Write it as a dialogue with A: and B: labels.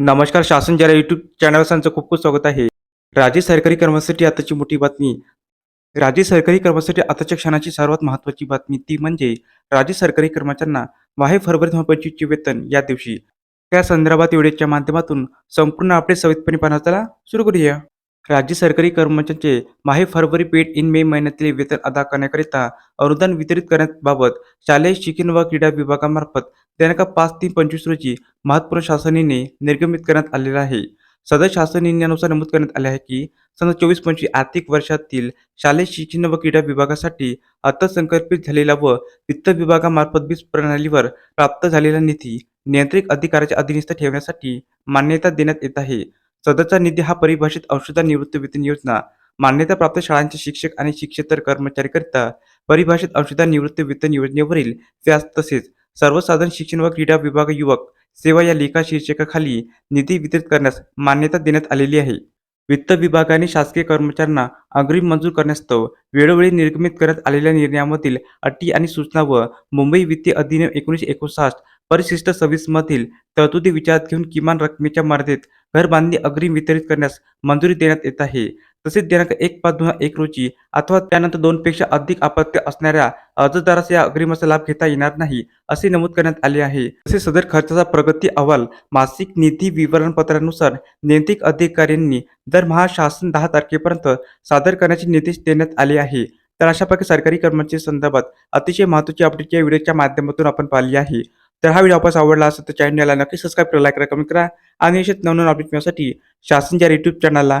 A: नमस्कार शासन जरा यूट्यूब चॅनल त्यांचं खूप खूप स्वागत आहे. राज्य सरकारी कर्मासाठी आताची मोठी बातमी. राज्य सरकारी कर्मचारी आताच्या क्षणाची सर्वात महत्त्वाची बातमी ती म्हणजे राज्य सरकारी कर्मचाऱ्यांना माहे फरवरी दोन पंचवीसचे वेतन या दिवशी. त्या संदर्भात व्हिडिओच्या माध्यमातून संपूर्ण अपडेट सविस्तपणे पाहण्याला सुरू करूया. राज्य सरकारी कर्मचाऱ्यांचे माहे फरवरी पेड इन मे महिन्यातील वेतन अदा करण्याकरिता अनुदान वितरित करण्याबाबत शालेय शिक्षण व क्रीडा विभागामार्फत दिनांक पाच तीन पंचवीस रोजी महत्त्वपूर्ण शासनेने निर्गमित करण्यात आलेला आहे. सदर शासन निर्णयानुसार नमूद करण्यात आले आहे की सन चोवीस पंचवीस आर्थिक वर्षातील शालेय शिक्षण व क्रीडा विभागासाठी अर्थसंकल्पित झालेला व वित्त विभागामार्फत वीज प्रणालीवर प्राप्त झालेला निधी नियंत्रित अधिकाराच्या अधीनस्थ ठेवण्यासाठी मान्यता देण्यात येत आहे. सदरचा निधी हा परिभाषित औषधा निवृत्ती वेतन योजना मान्यताप्राप्त शाळांचे शिक्षक आणि शिक्षेतर कर्मचारीकरिता परिभाषित औषधा निवृत्ती वेतन योजनेवरील व्याज तसेच सर्वसाधारण शिक्षण व क्रीडा विभाग युवक सेवा या लेखा शीर्षकाखाली निधी वितरित करण्यास मान्यता देण्यात आलेली आहे. वित्त विभागाने शासकीय कर्मचाऱ्यांना अग्रिम मंजूर करण्यास्तव वेळोवेळी निर्गमित करण्यात आलेल्या निर्णयामधील अटी आणि सूचना व मुंबई वित्तीय अधिनियम एकोणीसशे एकोणसाठ परिशिष्ट सव्वीसमधील तरतुदी विचारात घेऊन किमान रकमेच्या मर्यादेत घरबांधणी अग्रिम वितरित करण्यास मंजुरी देण्यात येत आहे. तसेच दिनांक एक पाच दोन हजार एक रोजी अथवा त्यानंतर दोनपेक्षा अधिक अपत्य असणाऱ्या अर्जदारास या अग्रिमाचा लाभ घेता येणार नाही असे नमूद करण्यात आले आहे. तसेच सदर खर्चाचा प्रगती अहवाल मासिक निधी विवरणपत्रानुसार नियंत्रित अधिकाऱ्यांनी दरमहा शासन दहा तारखेपर्यंत सादर करण्याचे निर्देश देण्यात आले आहे. तर अशा प्रकारे सरकारी कर्मचारी संदर्भात अतिशय महत्त्वाची अपडेट या व्हिडिओच्या माध्यमातून आपण पाहिली आहे. तर हा व्हिडिओ आपल्यास आवडला असेल तर चॅनलला नक्की सबस्क्राईब करा लाईक करा कमेंट करा आणि नवनवीन अपडेट मिळण्यासाठी शासनच्या युट्यूब चॅनलला